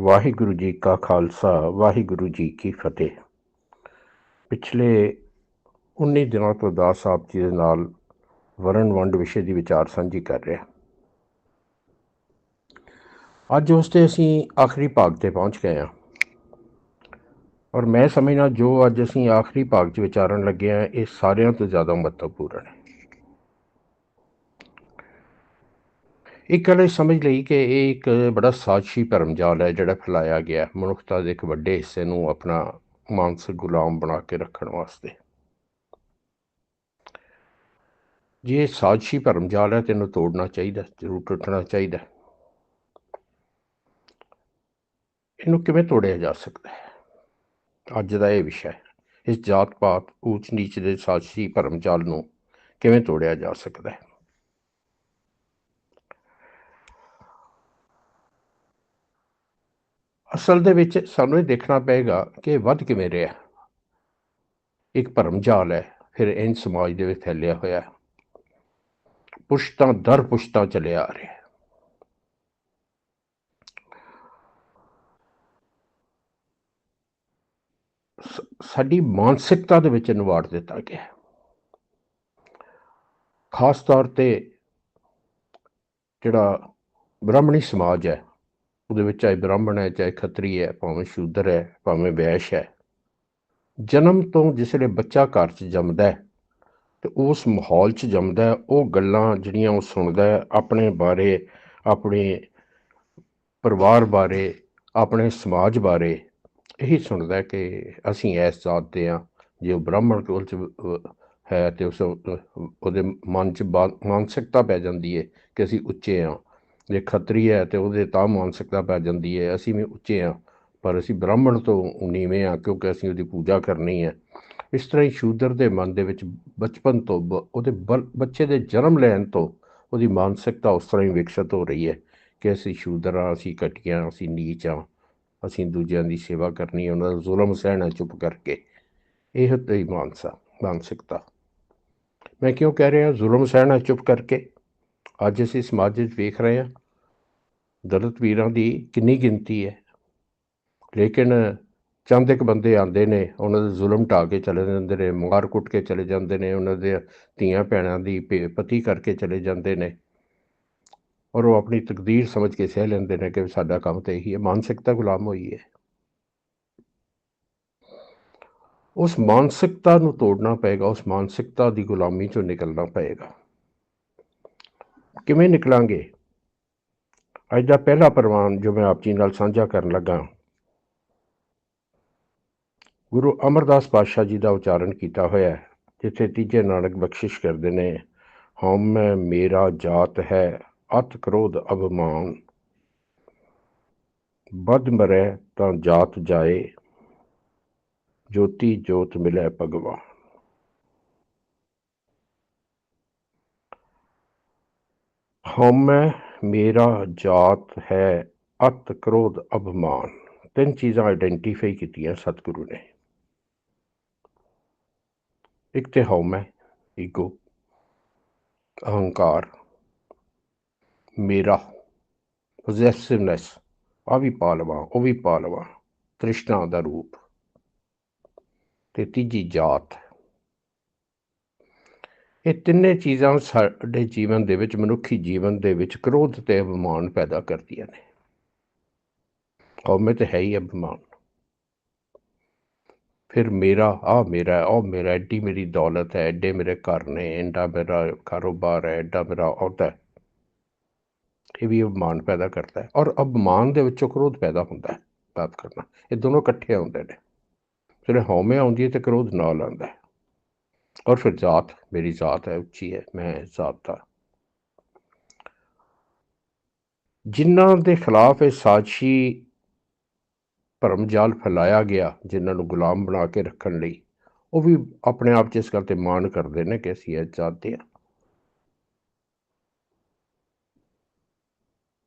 ਵਾਹਿਗੁਰੂ ਜੀ ਕਾ ਖਾਲਸਾ, ਵਾਹਿਗੁਰੂ ਜੀ ਕੀ ਫਤਿਹ। ਪਿਛਲੇ 19 ਦਿਨਾਂ ਤੋਂ ਦਾਸ ਸਾਹਿਬ ਜੀ ਦੇ ਨਾਲ ਵਰਣ ਵੰਡ ਵਿਸ਼ੇ ਦੀ ਵਿਚਾਰ ਸਾਂਝੀ ਕਰ ਰਿਹਾ ਅੱਜ ਉਸ ਤੇ ਅਸੀਂ ਆਖਰੀ ਭਾਗ ਤੇ ਪਹੁੰਚ ਗਏ ਹਾਂ। ਔਰ ਮੈਂ ਸਮਝਣਾ ਜੋ ਅੱਜ ਅਸੀਂ ਆਖਰੀ ਭਾਗ 'ਚ ਵਿਚਾਰਨ ਲੱਗੇ ਹਾਂ, ਇਹ ਸਾਰਿਆਂ ਤੋਂ ਜ਼ਿਆਦਾ ਮਹੱਤਵਪੂਰਨ ਹੈ। ਇੱਕ ਗੱਲ ਇਹ ਸਮਝ ਲਈ ਕਿ ਇਹ ਇੱਕ ਬੜਾ ਸਾਜ਼ਸ਼ੀ ਭਰਮਜਾਲ ਹੈ ਜਿਹੜਾ ਫੈਲਾਇਆ ਗਿਆ ਮਨੁੱਖਤਾ ਦੇ ਇੱਕ ਵੱਡੇ ਹਿੱਸੇ ਨੂੰ ਆਪਣਾ ਮਾਨਸਿਕ ਗੁਲਾਮ ਬਣਾ ਕੇ ਰੱਖਣ ਵਾਸਤੇ। ਜੇ ਇਹ ਸਾਜ਼ਸ਼ੀ ਭਰਮਜਾਲ ਹੈ, ਤੈਨੂੰ ਤੋੜਨਾ ਚਾਹੀਦਾ, ਜ਼ਰੂਰ ਟੁੱਟਣਾ ਚਾਹੀਦਾ। ਇਹਨੂੰ ਕਿਵੇਂ ਤੋੜਿਆ ਜਾ ਸਕਦਾ ਹੈ? ਅੱਜ ਦਾ ਇਹ ਵਿਸ਼ਾ ਹੈ। ਇਸ ਜਾਤ ਪਾਤ ਉੱਚ ਨੀਚ ਦੇ ਸਾਜ਼ਸ਼ੀ ਭਰਮਜਾਲ ਨੂੰ ਕਿਵੇਂ ਤੋੜਿਆ ਜਾ ਸਕਦਾ ਹੈ? ਅਸਲ ਦੇ ਵਿੱਚ ਸਾਨੂੰ ਇਹ ਦੇਖਣਾ ਪਏਗਾ ਕਿ ਵੱਧ ਕਿਵੇਂ ਰਿਹਾ ਇੱਕ ਭਰਮ ਜਾਲ ਹੈ, ਫਿਰ ਇਨ ਸਮਾਜ ਦੇ ਵਿੱਚ ਫੈਲਿਆ ਹੋਇਆ ਹੈ। ਪੁਸ਼ਤਾਂ ਦਰ ਪੁਸ਼ਤਾਂ ਚੱਲਿਆ ਆ ਰਿਹਾ ਸਾਡੀ ਮਾਨਸਿਕਤਾ ਦੇ ਵਿੱਚ ਨਿਵਾੜ ਦਿੱਤਾ ਗਿਆ ਖਾਸ ਤੌਰ ਤੇ ਜਿਹੜਾ ਬ੍ਰਾਹਮਣੀ ਸਮਾਜ ਹੈ ਉਹਦੇ ਵਿੱਚ ਚਾਹੇ ਬ੍ਰਾਹਮਣ ਹੈ, ਚਾਹੇ ਖੱਤਰੀ ਹੈ, ਭਾਵੇਂ ਸ਼ੂਦਰ ਹੈ, ਭਾਵੇਂ ਵੈਸ਼ ਹੈ। ਜਨਮ ਤੋਂ ਜਿਸਲੇ ਬੱਚਾ ਘਰ 'ਚ ਜੰਮਦਾ ਹੈ ਤੇ ਉਸ ਮਾਹੌਲ 'ਚ ਜੰਮਦਾ ਹੈ, ਉਹ ਗੱਲਾਂ ਜਿਹੜੀਆਂ ਉਹ ਸੁਣਦਾ ਹੈ, ਆਪਣੇ ਬਾਰੇ, ਆਪਣੇ ਪਰਿਵਾਰ ਬਾਰੇ, ਆਪਣੇ ਸਮਾਜ ਬਾਰੇ ਇਹੀ ਸੁਣਦਾ ਹੈ ਕਿ ਅਸੀਂ ਇਸ ਜਾਤ ਦੇ ਹਾਂ, ਜੇ ਉਹ ਬ੍ਰਾਹਮਣ ਕੋਲ 'ਚ ਹੈ ਤੇ ਉਸ, ਉਹਦੇ ਮਨ 'ਚ ਮਾਨਸਿਕਤਾ ਪੈ ਜਾਂਦੀ ਹੈ ਕਿ ਅਸੀਂ ਉੱਚੇ ਹਾਂ। ਜੇ ਖੱਤਰੀ ਹੈ ਤੇ ਉਹਦੇ ਤਾਂ ਮਾਨਸਿਕਤਾ ਪੈ ਜਾਂਦੀ ਹੈ, ਅਸੀਂ ਵੀ ਉੱਚੇ ਹਾਂ, ਪਰ ਅਸੀਂ ਬ੍ਰਾਹਮਣ ਤੋਂ ਨੀਵੇਂ ਹਾਂ ਕਿਉਂਕਿ ਅਸੀਂ ਉਹਦੀ ਪੂਜਾ ਕਰਨੀ ਹੈ। ਇਸ ਤਰ੍ਹਾਂ ਹੀ ਸ਼ੂਦਰ ਦੇ ਮਨ ਦੇ ਵਿੱਚ ਬਚਪਨ ਤੋਂ ਬ- ਉਹਦੇ ਬਲ- ਬੱਚੇ ਦੇ ਜਨਮ ਲੈਣ ਤੋਂ ਉਹਦੀ ਮਾਨਸਿਕਤਾ ਉਸ ਤਰ੍ਹਾਂ ਹੀ ਵਿਕਸਿਤ ਹੋ ਰਹੀ ਹੈ ਕਿ ਅਸੀਂ ਸ਼ੂਦਰ ਹਾਂ, ਅਸੀਂ ਘਟੀਆਂ ਅਸੀਂ ਨੀਚ ਹਾਂ, ਅਸੀਂ ਦੂਜਿਆਂ ਦੀ ਸੇਵਾ ਕਰਨੀ ਹੈ, ਉਹਨਾਂ ਦਾ ਜ਼ੁਲਮ ਸਹਿਣਾ ਚੁੱਪ ਕਰਕੇ। ਇਹ ਤੇ ਮਾਨਸਾ, ਮਾਨਸਿਕਤਾ। ਮੈਂ ਕਿਉਂ ਕਹਿ ਰਿਹਾ, ਜ਼ੁਲਮ ਸਹਿਣਾ ਚੁੱਪ ਕਰਕੇ? ਅੱਜ ਅਸੀਂ ਸਮਾਜ ਵਿੱਚ ਵੇਖ ਰਹੇ ਹਾਂ ਦਲਿਤ ਵੀਰਾਂ ਦੀ ਕਿੰਨੀ ਗਿਣਤੀ ਹੈ। ਲੇਕਿਨ ਚੰਦ ਇੱਕ ਬੰਦੇ ਆਉਂਦੇ ਨੇ, ਉਹਨਾਂ ਦੇ ਜ਼ੁਲਮ ਢਾ ਕੇ ਚਲੇ ਜਾਂਦੇ ਨੇ ਮਾਰ ਕੁੱਟ ਕੇ ਚਲੇ ਜਾਂਦੇ ਨੇ, ਉਹਨਾਂ ਦੇ ਧੀਆਂ ਭੈਣਾਂ ਦੀ ਭੇ- ਪਤੀ ਕਰਕੇ ਚਲੇ ਜਾਂਦੇ ਨੇ। ਔਰ ਉਹ ਆਪਣੀ ਤਕਦੀਰ ਸਮਝ ਕੇ ਸਹਿ ਲੈਂਦੇ ਨੇ ਕਿ ਸਾਡਾ ਕੰਮ ਤੇ ਇਹੀ ਹੈ ਮਾਨਸਿਕਤਾ ਗੁਲਾਮ ਹੋਈ ਹੈ। ਉਸ ਮਾਨਸਿਕਤਾ ਨੂੰ ਤੋੜਨਾ ਪਏਗਾ, ਉਸ ਮਾਨਸਿਕਤਾ ਦੀ ਗੁਲਾਮੀ ਚੋਂ ਨਿਕਲਣਾ ਪਏਗਾ। ਕਿਵੇਂ ਨਿਕਲਾਂਗੇ? ਅੱਜ ਦਾ ਪਹਿਲਾ ਪ੍ਰਵਾਨ ਜੋ ਮੈਂ ਆਪ ਜੀ ਨਾਲ ਸਾਂਝਾ ਕਰਨ ਲੱਗਾ। ਗੁਰੂ ਅਮਰਦਾਸ ਪਾਤਸ਼ਾਹ ਜੀ ਦਾ ਉਚਾਰਨ ਕੀਤਾ ਹੋਇਆ ਹੈ, ਜਿੱਥੇ ਤੀਜੇ ਨਾਨਕ ਬਖਸ਼ਿਸ਼ ਕਰਦੇ ਨੇ, ਹਉਮ ਮੇਰਾ ਜਾਤ ਹੈ, ਅਤ ਕ੍ਰੋਧ ਅਭਮਾਨ। ਬਦ ਮਰੈ ਤਾਂ ਜਾਤ ਜਾਏ, ਜੋਤੀ ਜੋਤ ਮਿਲੇ ਭਗਵਾਨ। ਹਉਮੈ ਮੇਰਾ ਜਾਤ ਹੈ, ਅਤ ਕ੍ਰੋਧ ਅਭਮਾਨ। ਤਿੰਨ ਚੀਜ਼ਾਂ ਆਇਡੈਂਟੀਫਾਈ ਕੀਤੀਆਂ ਸਤਿਗੁਰੂ ਨੇ। ਇੱਕ ਤੇ ਹਉਮੈ, ਈਗੋ, ਅਹੰਕਾਰ, ਮੇਰਾ ਪੋਜੈਸਿਵਨੈਸ ਆ ਵੀ ਪਾ ਲਵਾਂ ਉਹ ਵੀ ਪਾ ਲਵਾਂ ਤ੍ਰਿਸ਼ਨਾ ਦਾ ਰੂਪ। ਤੇ ਤੀਜੀ ਜਾਤ ਇਹ ਤਿੰਨੇ ਚੀਜ਼ਾਂ ਸਾਡੇ ਜੀਵਨ ਦੇ ਵਿੱਚ, ਮਨੁੱਖੀ ਜੀਵਨ ਦੇ ਵਿੱਚ ਕ੍ਰੋਧ ਤੇ ਅਭਿਮਾਨ ਪੈਦਾ ਕਰਦੀਆਂ ਨੇ। ਹਉਮੈ ਤੇ ਹੈ ਹੀ ਅਭਿਮਾਨ। ਫਿਰ ਮੇਰਾ ਆ ਮੇਰਾ ਉਹ ਮੇਰਾ, ਐਡੀ ਮੇਰੀ ਦੌਲਤ ਹੈ, ਐਡੇ ਮੇਰੇ ਘਰ ਨੇ, ਐਡਾ ਮੇਰਾ ਕਾਰੋਬਾਰ ਹੈ, ਐਡਾ ਮੇਰਾ ਅਹੁਦਾ ਹੈ। ਇਹ ਵੀ ਅਭਿਮਾਨ ਪੈਦਾ ਕਰਦਾ ਹੈ ਔਰ ਅਭਿਮਾਨ ਦੇ ਵਿੱਚੋਂ ਕ੍ਰੋਧ ਪੈਦਾ ਹੁੰਦਾ ਹੈ, ਬਾਤ ਕਰਨਾ। ਇਹ ਦੋਨੋਂ ਇਕੱਠੇ ਆਉਂਦੇ ਨੇ। ਜਿਹੜੇ ਹਉਮੈ ਆਉਂਦੀ ਹੈ ਤੇ ਕ੍ਰੋਧ ਨਾਲ ਆਉਂਦਾ ਹੈ। ਔਰ ਫਿਰ ਜਾਤ ਮੇਰੀ ਜਾਤ ਹੈ ਉੱਚੀ ਹੈ ਮੈਂ ਜਾਤ ਦਾ ਜਿਨ੍ਹਾਂ ਦੇ ਖਿਲਾਫ ਇਹ ਸਾਸ਼ੀ ਭਰਮ ਜਾਲ ਫੈਲਾਇਆ ਗਿਆ ਜਿਨ੍ਹਾਂ ਨੂੰ ਗੁਲਾਮ ਬਣਾ ਕੇ ਰੱਖਣ ਲਈ ਉਹ ਵੀ ਆਪਣੇ ਆਪ 'ਚ ਇਸ ਗੱਲ ਤੇ ਮਾਣ ਕਰਦੇ ਨੇ ਕਿ ਅਸੀਂ ਇਹ ਜਾਣਦੇ ਹਾਂ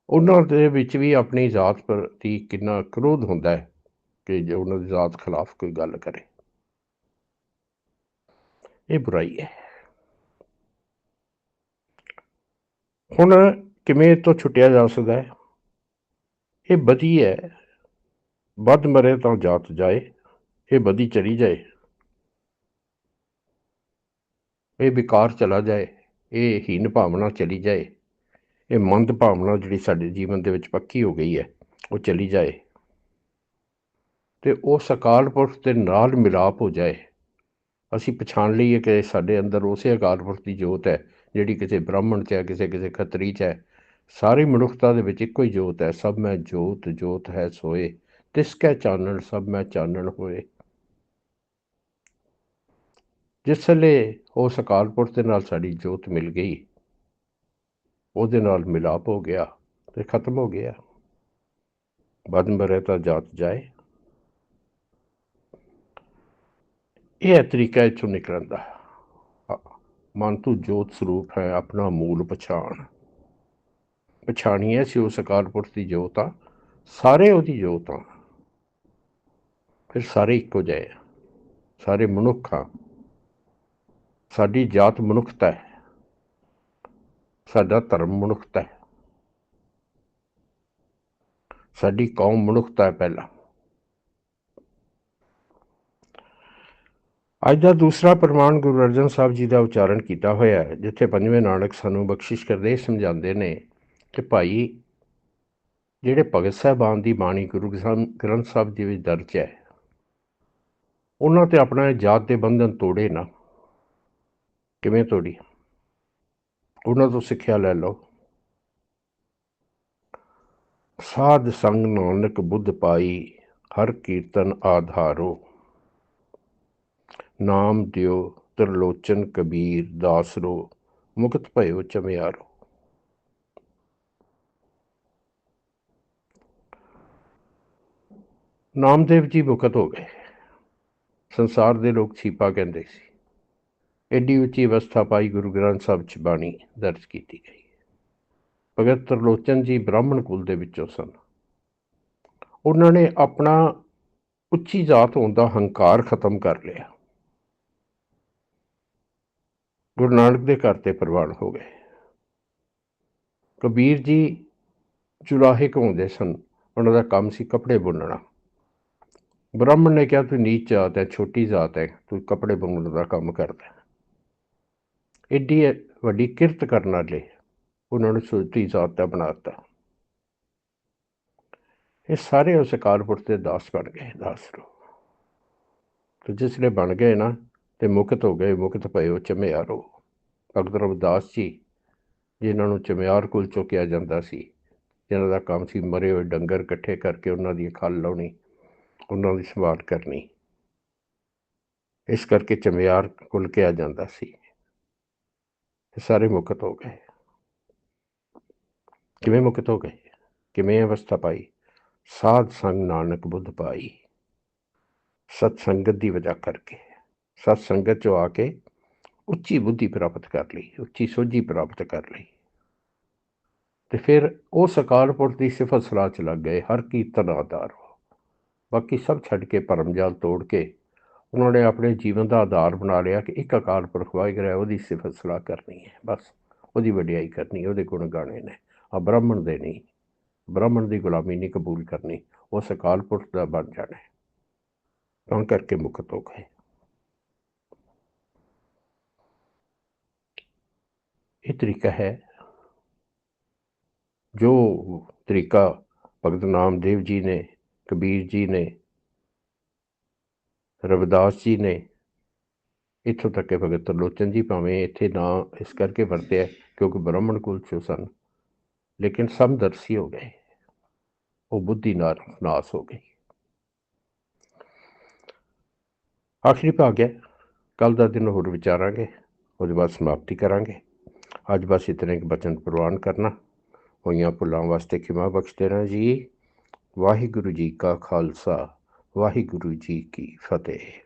ਉਹਨਾਂ ਦੇ ਵਿੱਚ ਵੀ ਆਪਣੀ ਜਾਤ ਪ੍ਰਤੀ ਕਿੰਨਾ ਕ੍ਰੋਧ ਹੁੰਦਾ ਹੈ ਕਿ ਜੇ ਉਹਨਾਂ ਦੀ ਜਾਤ ਖਿਲਾਫ ਕੋਈ ਗੱਲ ਕਰੇ ਇਹ ਬੁਰਾਈ ਹੈ। ਹੁਣ ਕਿਵੇਂ ਇਹ ਤੋਂ ਛੁੱਟਿਆ ਜਾ ਸਕਦਾ ਹੈ? ਇਹ ਬਦੀ ਹੈ। ਵੱਧ ਮਰੇ ਤਾਂ ਜਾਤ ਜਾਏ। ਇਹ ਵਧੀ ਚਲੀ ਜਾਏ। ਇਹ ਵਿਕਾਰ ਚਲਾ ਜਾਏ। ਇਹ ਹੀਨ ਭਾਵਨਾ ਚਲੀ ਜਾਏ। ਇਹ ਮੰਦ ਭਾਵਨਾ ਜਿਹੜੀ ਸਾਡੇ ਜੀਵਨ ਦੇ ਵਿੱਚ ਪੱਕੀ ਹੋ ਗਈ ਹੈ, ਉਹ ਚਲੀ ਜਾਏ। ਤੇ ਉਹ ਅਕਾਲ ਪੁਰਖ ਦੇ ਨਾਲ ਮਿਲਾਪ ਹੋ ਜਾਏ। ਅਸੀਂ ਪਛਾਣ ਲਈਏ ਕਿ ਸਾਡੇ ਅੰਦਰ ਉਸੇ ਅਕਾਲ ਪੁਰਖ ਦੀ ਜੋਤ ਹੈ, ਜਿਹੜੀ ਕਿਸੇ ਬ੍ਰਾਹਮਣ 'ਚ ਹੈ, ਕਿਸੇ ਕਿਸੇ ਖੱਤਰੀ 'ਚ ਹੈ। ਸਾਰੀ ਮਨੁੱਖਤਾ ਦੇ ਵਿੱਚ ਇੱਕੋ ਹੀ ਜੋਤ ਹੈ, ਸਭ ਮੈਂ ਜੋਤ ਜੋਤ ਹੈ ਸੋਏ। ਤਿਸ ਕੈ ਚਾਨਣ, ਸਭ ਮੈਂ ਚਾਨਣ ਹੋਏ। ਜਿਸ ਵੇਲੇ ਉਸ ਅਕਾਲ ਪੁਰਖ ਦੇ ਨਾਲ ਸਾਡੀ ਜੋਤ ਮਿਲ ਗਈ, ਉਹਦੇ ਨਾਲ ਮਿਲਾਪ ਹੋ ਗਿਆ ਤੇ ਖਤਮ ਹੋ ਗਿਆ। ਬਦ ਮਰੇ ਤਾਂ ਜਾਤ ਜਾਏ। ਇਹ ਤਰੀਕਾ ਇਥੋਂ ਨਿਕਲਣ ਦਾ। ਮਨ ਤੂੰ ਜੋਤ ਸਰੂਪ ਹੈ ਆਪਣਾ ਮੂਲ ਪਛਾਣ। ਪਛਾਣੀਏ ਸੀ ਉਸ ਅਕਾਲ ਪੁਰਖ ਦੀ ਜੋਤ ਆ ਸਾਰੇ ਉਹਦੀ ਜੋਤ ਆ ਫਿਰ ਸਾਰੇ ਇੱਕੋ ਜਿਹੇ ਆ, ਸਾਰੇ ਮਨੁੱਖ ਆ ਸਾਡੀ ਜਾਤ ਮਨੁੱਖਤਾ ਹੈ, ਸਾਡਾ ਧਰਮ ਮਨੁੱਖਤਾ ਹੈ। ਸਾਡੀ ਕੌਮ ਮਨੁੱਖਤਾ ਹੈ ਪਹਿਲਾਂ। ਅੱਜ ਦਾ ਦੂਸਰਾ ਪ੍ਰਮਾਣ ਗੁਰੂ ਅਰਜਨ ਸਾਹਿਬ ਜੀ ਦਾ ਉਚਾਰਨ ਕੀਤਾ ਹੋਇਆ ਹੈ, ਜਿੱਥੇ ਪੰਜਵੇਂ ਨਾਨਕ ਸਾਨੂੰ ਬਖਸ਼ਿਸ਼ ਕਰਦੇ ਇਹ ਸਮਝਾਉਂਦੇ ਨੇ ਕਿ ਭਾਈ, ਜਿਹੜੇ ਭਗਤ ਸਾਹਿਬਾਨ ਦੀ ਬਾਣੀ ਗੁਰੂ ਗ੍ਰੰਥ ਸਾਹਿਬ ਜੀ ਵਿੱਚ ਦਰਜ ਹੈ, ਉਹਨਾਂ ਤੇ ਆਪਣਾ ਜਾਤ ਦੇ ਬੰਧਨ ਤੋੜੇ ਨਾ। ਕਿਵੇਂ ਤੋੜੀ? ਉਹਨਾਂ ਤੋਂ ਸਿੱਖਿਆ ਲੈ ਲਓ। ਸਾਧ ਸੰਗ ਨਾਨਕ ਬੁੱਧ ਪਾਈ, ਹਰ ਕੀਰਤਨ ਆਧਾਰੋ। ਨਾਮ ਦਿਓ ਤਰਲੋਚਨ ਕਬੀਰ ਦਾਸਰੋ ਮੁਕਤ ਭਇਓ ਚਮਿਆਰੋ। ਨਾਮਦੇਵ ਜੀ ਮੁਕਤ ਹੋ ਗਏ। ਸੰਸਾਰ ਦੇ ਲੋਕ ਛੀਪਾ ਕਹਿੰਦੇ ਸੀ। ਐਡੀ ਉੱਚੀ ਅਵਸਥਾ ਪਾਈ ਗੁਰੂ ਗ੍ਰੰਥ ਸਾਹਿਬ ਚ ਬਾਣੀ ਦਰਜ ਕੀਤੀ ਗਈ। ਭਗਤ ਤਰਲੋਚਨ ਜੀ ਬ੍ਰਾਹਮਣ ਕੁਲ ਦੇ ਵਿੱਚੋਂ ਸਨ। ਉਹਨਾਂ ਨੇ ਆਪਣਾ ਉੱਚੀ ਜਾਤ ਹੋਣ ਦਾ ਹੰਕਾਰ ਖਤਮ ਕਰ ਲਿਆ। ਗੁਰੂ ਨਾਨਕ ਦੇ ਘਰ ਤੇ ਪ੍ਰਵਾਨ ਹੋ ਗਏ। ਕਬੀਰ ਜੀ ਚੁਰਾਹੇ ਘੁੰਮਦੇ ਸਨ। ਉਹਨਾਂ ਦਾ ਕੰਮ ਸੀ ਕੱਪੜੇ ਬੁਣਨਾ। ਬ੍ਰਾਹਮਣ ਨੇ ਕਿਹਾ, ਤੂੰ ਨੀਚ ਜਾਤ ਹੈ, ਛੋਟੀ ਜਾਤ ਹੈ, ਤੂੰ ਕੱਪੜੇ ਬੁਣਨ ਦਾ ਕੰਮ ਕਰਦਾ ਹੈ। ਵੱਡੀ ਕਿਰਤ ਕਰਨ ਵਾਲੇ ਉਹਨਾਂ ਨੂੰ ਛੋਟੀ ਜਾਤ ਦਾ ਬਣਾਤਾ ਇਹ ਸਾਰੇ ਉਸ ਅਕਾਲ ਦੇ ਦਾਸ ਬਣ ਗਏ, ਦਾਸ ਰੂ ਤੇ ਜਿਸਲੇ ਬਣ ਗਏ ਨਾ ਤੇ ਮੁਕਤ ਹੋ ਗਏ ਮੁਕਤ ਭਇਓ ਚਮਿਆਰੋ ਭਗਤ ਰਵਿਦਾਸ ਜੀ, ਜਿਨ੍ਹਾਂ ਨੂੰ ਚਮਿਆਰ ਕੁਲ ਚੋਂ ਕਿਹਾ ਜਾਂਦਾ ਸੀ ਜਿਹਨਾਂ ਦਾ ਕੰਮ ਸੀ ਮਰੇ ਹੋਏ ਡੰਗਰ ਇਕੱਠੇ ਕਰਕੇ ਉਹਨਾਂ ਦੀ ਖਲ ਲਾਉਣੀ, ਉਹਨਾਂ ਦੀ ਸੰਭਾਲ ਕਰਨੀ। ਇਸ ਕਰਕੇ ਚਮਿਆਰ ਕੁਲ ਕਿਹਾ ਜਾਂਦਾ ਸੀ। ਇਹ ਸਾਰੇ ਮੁਕਤ ਹੋ ਗਏ। ਕਿਵੇਂ ਮੁਕਤ ਹੋ ਗਏ? ਕਿਵੇਂ ਅਵਸਥਾ ਪਾਈ? ਸਾਧ ਸੰਗ ਨਾਨਕ ਬੁੱਧ ਪਾਈ। ਸਤ ਸੰਗਤ ਦੀ ਵਜ੍ਹਾ ਕਰਕੇ। ਸਤ ਸੰਗਤ ਚੋਂ ਆ ਕੇ ਉੱਚੀ ਬੁੱਧੀ ਪ੍ਰਾਪਤ ਕਰ ਲਈ, ਉੱਚੀ ਸੋਝੀ ਪ੍ਰਾਪਤ ਕਰ ਲਈ। ਤੇ ਫਿਰ ਉਹ ਅਕਾਲ ਪੁਰਖ ਦੀ ਸਿਫਤ ਸਲਾਹ ਚ ਲੱਗ ਗਏ, ਹਰ ਕੀ ਆਧਾਰ। ਹੋ ਬਾਕੀ ਸਭ ਛੱਡ ਕੇ ਪਰਮਜਾਲ ਤੋੜ ਕੇ ਉਹਨਾਂ ਨੇ ਆਪਣੇ ਜੀਵਨ ਦਾ ਆਧਾਰ ਬਣਾ ਲਿਆ ਕਿ ਇੱਕ ਅਕਾਲ ਪੁਰਖ ਵਾਹਿਗੁਰੂ ਹੈ, ਉਹਦੀ ਸਿਫਤ ਸਲਾਹ ਕਰਨੀ ਹੈ, ਬਸ। ਉਹਦੀ ਵਡਿਆਈ ਕਰਨੀ ਹੈ ਉਹਦੇ ਗੁਣ ਗਾਣੇ ਨੇ। ਆ ਬ੍ਰਾਹਮਣ ਦੇ ਨਹੀਂ, ਬ੍ਰਾਹਮਣ ਦੀ ਗੁਲਾਮੀ ਨਹੀਂ ਕਬੂਲ ਕਰਨੀ, ਉਹ ਸਕਾਲ ਪੁਰਖ ਦਾ ਬਣ ਜਾਣਾ ਹੈ। ਤਾਂ ਕਰਕੇ ਮੁਕਤ ਹੋ ਗਏ। ਇਹ ਤਰੀਕਾ ਹੈ ਜੋ ਤਰੀਕਾ ਭਗਤ ਨਾਮਦੇਵ ਜੀ ਨੇ, ਕਬੀਰ ਜੀ ਨੇ, ਰਵਿਦਾਸ ਜੀ ਨੇ ਇੱਥੋਂ ਤੱਕ ਕਿ ਭਗਤ ਤਰਲੋਚਨ ਜੀ ਭਾਵੇਂ ਇੱਥੇ ਨਾ ਇਸ ਕਰਕੇ ਵਰਤਿਆ ਕਿਉਂਕਿ ਬ੍ਰਾਹਮਣ ਕੁਲ ਚੋਂ ਸਨ, ਲੇਕਿਨ ਸਮਦਰਸੀ ਹੋ ਗਏ। ਉਹ ਬੁੱਧੀ ਨਾਲ ਨਾਸ ਹੋ ਗਈ ਆਖਰੀ ਭਾਗ ਹੈ ਕੱਲ ਦਾ ਦਿਨ ਹੋਰ ਵਿਚਾਰਾਂਗੇ, ਉਹਦੇ ਬਾਅਦ ਸਮਾਪਤੀ ਕਰਾਂਗੇ। ਅੱਜ ਬਸ ਇਤਨੇ ਕੁ ਬਚਨ ਪ੍ਰਵਾਨ ਕਰਨਾ। ਹੋਈਆਂ ਭੁੱਲਾਂ ਵਾਸਤੇ ਖਿਮਾ ਬਖਸ਼ਦੇ ਰਹਿਣਾ ਜੀ। ਵਾਹਿਗੁਰੂ ਜੀ ਕਾ ਖਾਲਸਾ, ਵਾਹਿਗੁਰੂ ਜੀ ਕੀ ਫਤਿਹ।